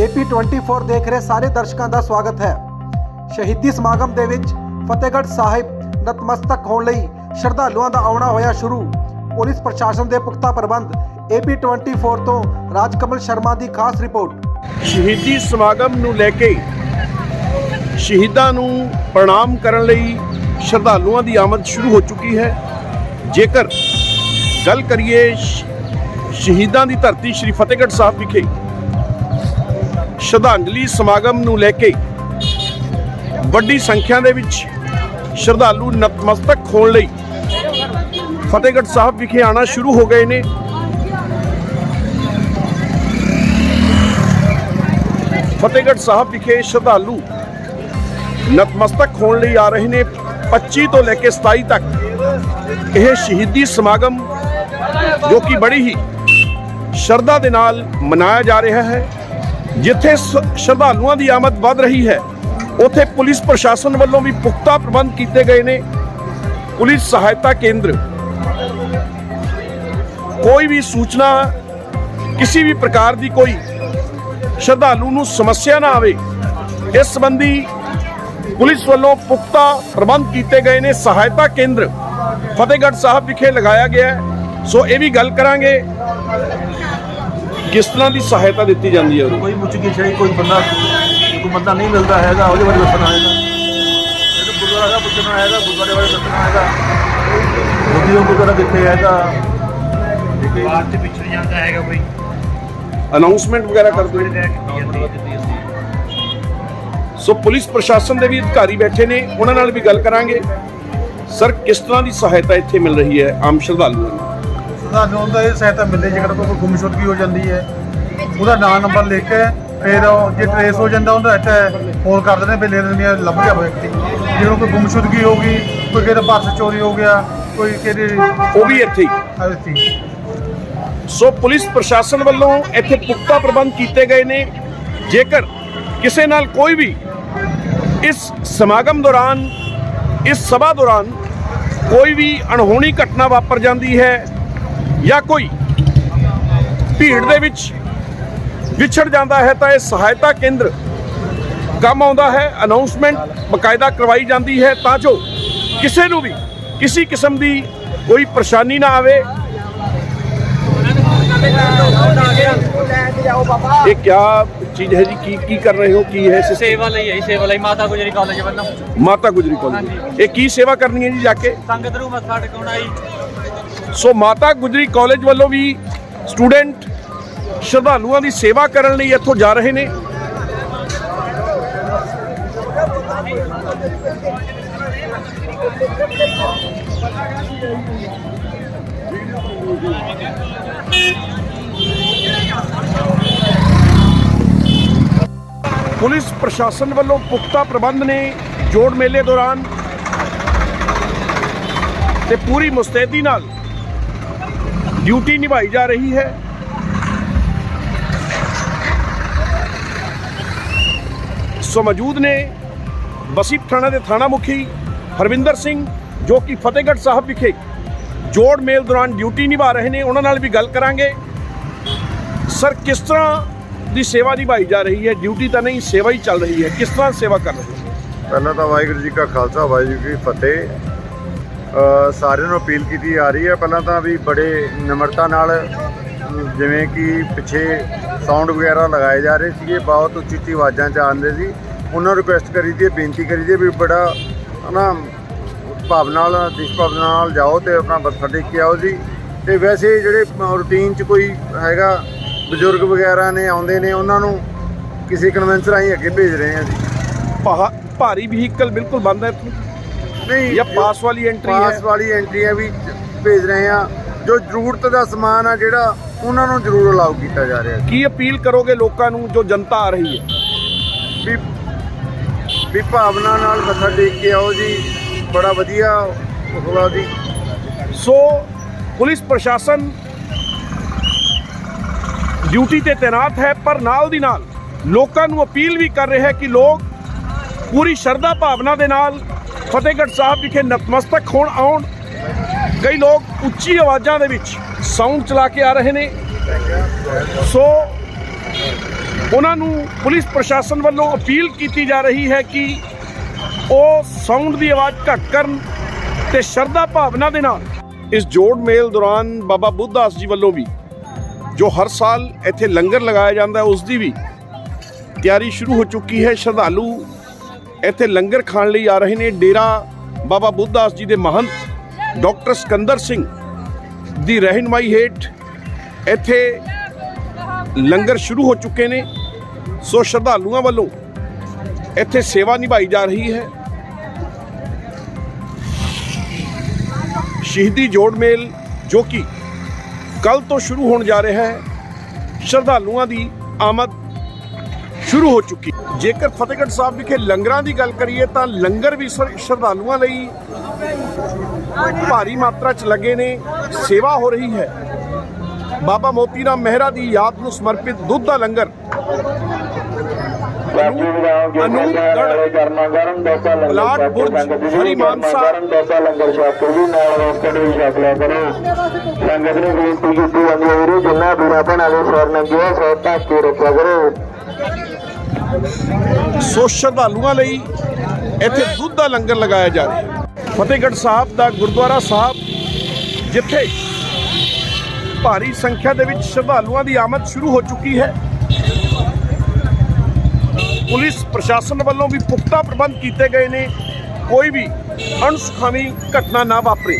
AP 24 ਦੇਖ ਰਹੇ ਸਾਰੇ ਦਰਸ਼ਕਾਂ ਦਾ ਸਵਾਗਤ ਹੈ। ਸ਼ਹੀਦੀ ਸਮਾਗਮ ਦੇ ਵਿੱਚ ਫਤਿਹਗੜ੍ਹ ਸਾਹਿਬ ਨਤਮਸਤਕ ਹੋਣ ਲਈ ਸ਼ਰਧਾਲੂਆਂ ਦਾ ਆਉਣਾ ਹੋਇਆ ਸ਼ੁਰੂ। ਪੁਲਿਸ ਪ੍ਰਸ਼ਾਸਨ ਦੇ ਪੁਖਤਾ ਪ੍ਰਬੰਧ ਏਪੀ 24 ਤੋਂ ਰਾਜਕਮਲ ਸ਼ਰਮਾ ਦੀ ਖਾਸ ਰਿਪੋਰਟ। ਸ਼ਹੀਦੀ ਸਮਾਗਮ ਨੂੰ ਲੈ ਕੇ ਸ਼ਹੀਦਾਂ ਨੂੰ ਪ੍ਰਣਾਮ ਕਰਨ ਲਈ ਸ਼ਰਧਾਲੂਆਂ ਦੀ ਆਮਦ ਸ਼ੁਰੂ ਹੋ ਚੁੱਕੀ ਹੈ। ਜੇਕਰ ਗੱਲ ਕਰੀਏ ਸ਼ਹੀਦਾਂ ਦੀ ਧਰਤੀ ਸ੍ਰੀ ਫਤਿਹਗੜ੍ਹ ਸਾਹਿਬ ਵਿਖੇ ਸ਼ਰਧਾਂਜਲੀ ਸਮਾਗਮ ਨੂੰ ਲੈ ਕੇ ਵੱਡੀ ਸੰਖਿਆ ਦੇ ਵਿੱਚ ਸ਼ਰਧਾਲੂ ਨਤਮਸਤਕ ਹੋਣ ਲਈ ਫਤਿਹਗੜ੍ਹ ਸਾਹਿਬ ਵਿਖੇ ਆਣਾ ਸ਼ੁਰੂ ਹੋ ਗਏ ਨੇ। ਫਤਿਹਗੜ੍ਹ ਸਾਹਿਬ ਵਿਖੇ ਸ਼ਰਧਾਲੂ ਨਤਮਸਤਕ ਹੋਣ ਲਈ ਆ ਰਹੇ ਨੇ। 25 ਤੋਂ ਲੈ ਕੇ 27 ਤੱਕ ਇਹ ਸ਼ਹੀਦੀ ਸਮਾਗਮ ਜੋ ਕਿ ਬੜੀ ਹੀ ਸ਼ਰਧਾ ਦੇ ਨਾਲ ਮਨਾਇਆ ਜਾ ਰਿਹਾ ਹੈ। ਜਿੱਥੇ ਸ- ਸ਼ਰਧਾਲੂਆਂ ਦੀ ਆਮਦ ਵੱਧ ਰਹੀ ਹੈ, ਉੱਥੇ ਪੁਲਿਸ ਪ੍ਰਸ਼ਾਸਨ ਵੱਲੋਂ ਵੀ ਪੁਖਤਾ ਪ੍ਰਬੰਧ ਕੀਤੇ ਗਏ ਨੇ। ਪੁਲਿਸ ਸਹਾਇਤਾ ਕੇਂਦਰ। ਕੋਈ ਵੀ ਸੂਚਨਾ, ਕਿਸੇ ਵੀ ਪ੍ਰਕਾਰ ਦੀ ਕੋਈ ਸ਼ਰਧਾਲੂ ਨੂੰ ਸਮੱਸਿਆ ਨਾ ਆਵੇ, ਇਸ ਸੰਬੰਧੀ ਪੁਲਿਸ ਵੱਲੋਂ ਪੁਖਤਾ ਪ੍ਰਬੰਧ ਕੀਤੇ ਗਏ ਨੇ। ਸਹਾਇਤਾ ਕੇਂਦਰ ਫਤਿਹਗੜ੍ਹ ਸਾਹਿਬ ਵਿਖੇ ਲਗਾਇਆ ਗਿਆ ਸੋ ਇਹ ਵੀ ਗੱਲ ਕਰਾਂਗੇ। ਕਿਸ ਤਰ੍ਹਾਂ ਦੀ ਸਹਾਇਤਾ ਦਿੱਤੀ ਜਾਂਦੀ ਹੈ ਉਰੇ? ਕੋਈ ਪੁੱਛਗਿੱਛ ਹੈ ਕੋਈ ਬੰਦਾ ਕੋਈ ਬੰਦਾ ਨਹੀਂ ਮਿਲਦਾ ਹੈਗਾ ਉਹਦੇ ਬਾਰੇ ਦੱਸਣਾ ਹੈਗਾ। ਜਿਹੜੇ ਗੁਰਦੁਆਰਾ ਦਾ ਪੁੱਛਣਾ ਹੈਗਾ ਗੁਰਦੁਆਰੇ ਬਾਰੇ ਦੱਸਣਾ ਹੈਗਾ। ਮੋਦੀ ਗੁਰਦੁਆਰਾ ਕਿੱਥੇ ਹੈਗਾ? ਬਾਅਦ ਚ ਪਿਛੜ ਜਾਂਦਾ ਹੈਗਾ ਕੋਈ। ਅਨਾਉਂਸਮੈਂਟ ਵਗੈਰਾ ਕਰ ਦਿਓ। ਲੈ ਕੇ ਜਾਂਦੀ ਹੈ। ਸੋ ਪੁਲਿਸ ਪ੍ਰਸ਼ਾਸਨ ਦੇ ਵੀ ਅਧਿਕਾਰੀ ਬੈਠੇ ਨੇ ਉਹਨਾਂ ਨਾਲ ਵੀ ਗੱਲ ਕਰਾਂਗੇ। ਸਰ ਕਿਸ ਤਰ੍ਹਾਂ ਦੀ ਸਹਾਇਤਾ ਇੱਥੇ ਮਿਲ ਰਹੀ ਹੈ ਆਮ ਸ਼ਰਧਾਲੂਆਂ ਨੂੰ? ਸਾਨੂੰ ਹੁੰਦਾ ਇਹ ਸਹਾਇਤਾ ਮਿਲਦੀ ਜੇਕਰ ਕੋਈ ਗੁੰਮਸ਼ੁਦਗੀ ਹੋ ਜਾਂਦੀ ਹੈ ਉਹਦਾ ਨਾਂ ਨੰਬਰ ਲਿਖ ਕੇ ਫਿਰ ਉਹ ਜੇ ਟ੍ਰੇਸ ਹੋ ਜਾਂਦਾ ਉਹਦਾ ਇੱਥੇ ਫੋਨ ਕਰ ਦਿੰਦੇ ਵੀ ਲੈ ਲੈਂਦੇ ਆ ਲੱਭ ਗਿਆ ਵਿਅਕਤੀ ਜਦੋਂ ਕੋਈ ਗੁੰਮਸ਼ੁਦਗੀ ਹੋ ਗਈ ਕੋਈ ਕਿਹਦਾ ਪਰਸ ਚੋਰੀ ਹੋ ਗਿਆ ਕੋਈ ਕਿਹਦੀ ਉਹ ਵੀ ਇੱਥੇ ਹੀ। ਅਰਥੀ ਸੋ ਪੁਲਿਸ ਪ੍ਰਸ਼ਾਸਨ ਵੱਲੋਂ ਇੱਥੇ ਪੁਖਤਾ ਪ੍ਰਬੰਧ ਕੀਤੇ ਗਏ ਨੇ। ਜੇਕਰ ਕਿਸੇ ਨਾਲ ਕੋਈ ਵੀ ਇਸ ਸਮਾਗਮ ਦੌਰਾਨ ਇਸ ਸਭਾ ਦੌਰਾਨ ਕੋਈ ਵੀ ਅਣਹੋਣੀ ਘਟਨਾ ਵਾਪਰ ਜਾਂਦੀ ਹੈ ਜਾਂ ਕੋਈ ਭੀੜ ਦੇ ਵਿੱਚ ਵਿਛੜ ਜਾਂਦਾ ਹੈ ਤਾਂ ਇਹ ਸਹਾਇਤਾ ਕੇਂਦਰ ਕੰਮ ਆਉਂਦਾ ਹੈ ਅਨਾਉਂਸਮੈਂਟ ਬਕਾਇਦਾ ਕਰਵਾਈ ਜਾਂਦੀ ਹੈ ਤਾਂ ਜੋ ਕਿਸੇ ਨੂੰ ਵੀ ਕਿਸੇ ਕਿਸਮ ਦੀ ਕੋਈ ਪਰੇਸ਼ਾਨੀ ਨਾ ਆਵੇ। ਇਹ ਕਿਆ ਚੀਜ਼ ਹੈ ਜੀ? ਕੀ ਕੀ ਕਰ ਰਹੇ ਹੋ? ਕੀ ਹੈ ਸੇਵਾ ਲਈ ਹੈ ਸੇਵਾ ਲਈ। ਮਾਤਾ ਗੁਜਰੀ ਕਾਲਜ ਵੱਲੋਂ। ਮਾਤਾ ਗੁਜਰੀ ਕਾਲਜ ਇਹ ਕੀ ਸੇਵਾ ਕਰਨੀ ਹੈ ਜੀ ਜਾ ਕੇ? ਸੰਗਤ ਨੂੰ ਮੱਥਾ ਟਿਕਾਉਣਾ ਜੀ। ਸੋ ਮਾਤਾ ਗੁਜਰੀ ਕਾਲਜ ਵੱਲੋਂ ਵੀ ਸਟੂਡੈਂਟ ਸ਼ਰਧਾਲੂਆਂ ਦੀ ਸੇਵਾ ਕਰਨ ਲਈ ਇੱਥੋਂ ਜਾ ਰਹੇ ਨੇ। ਪੁਲਿਸ ਪ੍ਰਸ਼ਾਸਨ ਵੱਲੋਂ ਪੁਖਤਾ ਪ੍ਰਬੰਧ ਨੇ ਜੋੜ ਮੇਲੇ ਦੌਰਾਨ ਤੇ ਪੂਰੀ ਮੁਸਤੈਦੀ ਨਾਲ ਡਿਊਟੀ ਨਿਭਾਈ ਜਾ ਰਹੀ ਹੈ। ਸੋ ਮੌਜੂਦ ਨੇ ਬਸੀ ਥਾਣਾ ਦੇ ਥਾਣਾ ਮੁਖੀ ਹਰਵਿੰਦਰ ਸਿੰਘ, ਜੋ ਕਿ ਫਤਿਹਗੜ੍ਹ ਸਾਹਿਬ ਵਿਖੇ ਜੋੜ ਮੇਲ ਦੌਰਾਨ ਡਿਊਟੀ ਨਿਭਾ ਰਹੇ ਨੇ, ਉਹਨਾਂ ਨਾਲ ਵੀ ਗੱਲ ਕਰਾਂਗੇ। ਸਰ, ਕਿਸ ਤਰ੍ਹਾਂ ਦੀ ਸੇਵਾ ਨਿਭਾਈ ਜਾ ਰਹੀ ਹੈ? ਡਿਊਟੀ ਤਾਂ ਨਹੀਂ, ਸੇਵਾ ਹੀ ਚੱਲ ਰਹੀ ਹੈ। ਕਿਸ ਤਰ੍ਹਾਂ ਸੇਵਾ ਕਰ ਰਹੇ ਹੋ? ਪਹਿਲਾਂ ਤਾਂ ਵਾਹਿਗੁਰੂ ਜੀ ਕਾ ਖਾਲਸਾ, ਵਾਹਿਗੁਰੂ ਜੀ ਕੀ ਫਤਿਹ। ਸਾਰਿਆਂ ਨੂੰ ਅਪੀਲ ਕੀਤੀ ਜਾ ਰਹੀ ਹੈ ਪਹਿਲਾਂ ਤਾਂ ਵੀ ਬੜੇ ਨਿਮਰਤਾ ਨਾਲ ਜਿਵੇਂ ਕਿ ਪਿੱਛੇ ਸਾਊਂਡ ਵਗੈਰਾ ਲਗਾਏ ਜਾ ਰਹੇ ਸੀਗੇ, ਬਹੁਤ ਉੱਚੀ ਉੱਚੀ ਆਵਾਜ਼ਾਂ ਚ ਆਉਂਦੇ ਸੀ। ਉਹਨਾਂ ਨੂੰ ਰਿਕੁਐਸਟ ਕਰੀ ਦੀ ਬੇਨਤੀ ਕਰੀ ਦੀ ਵੀ ਬੜਾ ਨਾ ਭਾਵਨਾ ਨਾਲ ਦਿਸ਼ ਭਾਵਨਾ ਨਾਲ ਜਾਓ ਤੇ ਆਪਣਾ ਮੱਥਾ ਟੇਕ ਕੇ ਆਓ ਜੀ। ਤੇ ਵੈਸੇ ਜਿਹੜੇ ਰੂਟੀਨ ਚ ਕੋਈ ਹੈਗਾ, ਬਜ਼ੁਰਗ ਵਗੈਰਾ ਨੇ, ਆਉਂਦੇ ਨੇ, ਉਹਨਾਂ ਨੂੰ ਕਿਸੇ ਕਨਵੈਂਸ ਰਾਹੀਂ ਅੱਗੇ ਭੇਜ ਰਹੇ ਹਾਂ ਜੀ। ਪਹਾ- ਭਾਰੀ ਵਹੀਕਲ ਬਿਲਕੁਲ ਬੰਦ ਹੈ ਨਹੀਂ ਜਾਂ ਪਾਸ ਵਾਲੀ ਐਂਟਰੀ ਪਾਸ ਹੈ ਵਾਲੀ ਐਂਟਰੀਆਂ ਵੀ ਭੇਜ ਰਹੇ ਆ ਜੋ ਜ਼ਰੂਰਤ ਦਾ ਸਮਾਨ ਆ ਜਿਹੜਾ ਉਹਨਾਂ ਨੂੰ ਜ਼ਰੂਰ ਅਲਾਉ ਕੀਤਾ ਜਾ ਰਿਹਾ ਕੀ ਅਪੀਲ ਕਰੋਗੇ ਲੋਕਾਂ ਨੂੰ ਜੋ ਜਨਤਾ ਆ ਰਹੀ ਹੈ? ਵੀ ਵੀ ਭਾਵਨਾ ਨਾਲ ਮੱਥਾ ਟੇਕ ਕੇ ਆਓ ਜੀ। ਬੜਾ ਵਧੀਆ ਹੋਲਾ ਜੀ। ਸੋ ਪੁਲਿਸ ਪ੍ਰਸ਼ਾਸਨ ਡਿਊਟੀ ਤੇ ਤੈਨਾਤ ਹੈ ਪਰ ਨਾਲ ਦੀ ਨਾਲ ਲੋਕਾਂ ਨੂੰ ਅਪੀਲ ਵੀ ਕਰ ਰਿਹਾ ਹੈ ਕਿ ਲੋਕ ਪੂਰੀ ਸ਼ਰਧਾ ਭਾਵਨਾ ਦੇ ਨਾਲ ਫਤਿਹਗੜ੍ਹ ਸਾਹਿਬ ਵਿਖੇ ਨਤਮਸਤਕ ਹੋਣ ਆਉਣ ਕਈ ਲੋਕ ਉੱਚੀ ਆਵਾਜ਼ਾਂ ਦੇ ਵਿੱਚ ਸਾਊਂਡ ਚਲਾ ਕੇ ਆ ਰਹੇ ਨੇ। ਸੋ ਉਹਨਾਂ ਨੂੰ ਪੁਲਿਸ ਪ੍ਰਸ਼ਾਸਨ ਵੱਲੋਂ ਅਪੀਲ ਕੀਤੀ ਜਾ ਰਹੀ ਹੈ ਕਿ ਉਹ ਸਾਊਂਡ ਦੀ ਆਵਾਜ਼ ਘੱਟ ਕਰਨ ਤੇ ਸ਼ਰਧਾ ਭਾਵਨਾ ਦੇ ਨਾਲ। ਇਸ ਜੋੜ ਮੇਲ ਦੌਰਾਨ ਬਾਬਾ ਬੁੱਧਦਾਸ ਜੀ ਵੱਲੋਂ ਵੀ, ਜੋ ਹਰ ਸਾਲ ਇੱਥੇ ਲੰਗਰ ਲਗਾਇਆ ਜਾਂਦਾ ਹੈ, ਉਸ ਦੀ ਵੀ ਤਿਆਰੀ ਸ਼ੁਰੂ ਹੋ ਚੁੱਕੀ ਹੈ। ਸ਼ਰਧਾਲੂ ਇੱਥੇ ਲੰਗਰ ਖਾਣ ਲਈ ਆ ਰਹੇ ਨੇ ਡੇਰਾ ਬਾਬਾ ਬੁੱਧਦਾਸ ਜੀ ਦੇ ਮਹੰਤ, ਡਾਕਟਰ ਸਿਕੰਦਰ ਸਿੰਘ ਦੀ ਰਹਿਨਮਾਈ ਹੇਠ ਇੱਥੇ ਲੰਗਰ ਸ਼ੁਰੂ ਹੋ ਚੁੱਕੇ ਨੇ। ਸੋ ਸ਼ਰਧਾਲੂਆਂ ਵੱਲੋਂ ਇੱਥੇ ਸੇਵਾ ਨਿਭਾਈ ਜਾ ਰਹੀ ਹੈ। ਸ਼ਹੀਦੀ ਜੋੜ ਮੇਲ ਜੋ ਕਿ ਕੱਲ ਤੋਂ ਸ਼ੁਰੂ ਹੋਣ ਜਾ ਰਿਹਾ ਹੈ, ਸ਼ਰਧਾਲੂਆਂ ਦੀ ਆਮਦ ਸ਼ੁਰੂ ਹੋ ਚੁੱਕੀ ਜੇਕਰ ਫਤਿਹਗੜ੍ਹ ਸਾਹਿਬ ਵਿਖੇ ਲੰਗਰਾਂ ਦੀ ਗੱਲ ਕਰੀਏ ਤਾਂ ਲੰਗਰ ਵੀ ਸ਼ਰ- ਸ਼ਰਧਾਲੂਆਂ ਲਈ ਭਾਰੀ ਮਾਤਰਾ 'ਚ ਲੱਗੇ ਨੇ, ਸੇਵਾ ਹੋ ਰਹੀ ਹੈ। ਬਾਬਾ ਮੋਤੀ ਰਾਮ ਮਹਿਰਾ ਦੀ ਯਾਦ ਨੂੰ ਸਮਰਪਿਤ ਦੁੱਧ ਦਾ ਲੰਗਰ ਹਰੀ ਮਾਨਸਾ। ਲੰਗਰ ਜੀ ਨਾਲ ਵੀ ਕਰੋ। ਸੰਗਤ ਨੇ ਬੇਨਤੀ ਕੀਤੀ ਜਾਂਦੀ ਹੈ ਵੀਰੇ ਜਿੰਨਾ ਭੈਣਾਂ ਦੇ ਨੰਗੇ ਆ ਸੋ ਢੱਕ ਕੇ ਰੱਖਿਆ ਕਰੋ। ਸੋ ਸ਼ਰਧਾਲੂਆਂ ਲਈ ਇੱਥੇ ਦੁੱਧ ਦਾ ਲੰਗਰ ਲਗਾਇਆ ਜਾ ਰਿਹਾ ਹੈ। ਫਤਿਹਗੜ੍ਹ ਸਾਹਿਬ ਦਾ ਗੁਰਦੁਆਰਾ ਸਾਹਿਬ ਜਿੱਥੇ ਭਾਰੀ ਸੰਖਿਆ ਦੇ ਵਿੱਚ ਸ਼ਰਧਾਲੂਆਂ ਦੀ ਆਮਦ ਸ਼ੁਰੂ ਹੋ ਚੁੱਕੀ ਹੈ। ਪੁਲਿਸ ਪ੍ਰਸ਼ਾਸਨ ਵੱਲੋਂ ਵੀ ਪੁਖਤਾ ਪ੍ਰਬੰਧ ਕੀਤੇ ਗਏ ਨੇ। ਕੋਈ ਵੀ ਅਣਸੁਖਾਵੀ ਘਟਨਾ ਨਾ ਵਾਪਰੇ।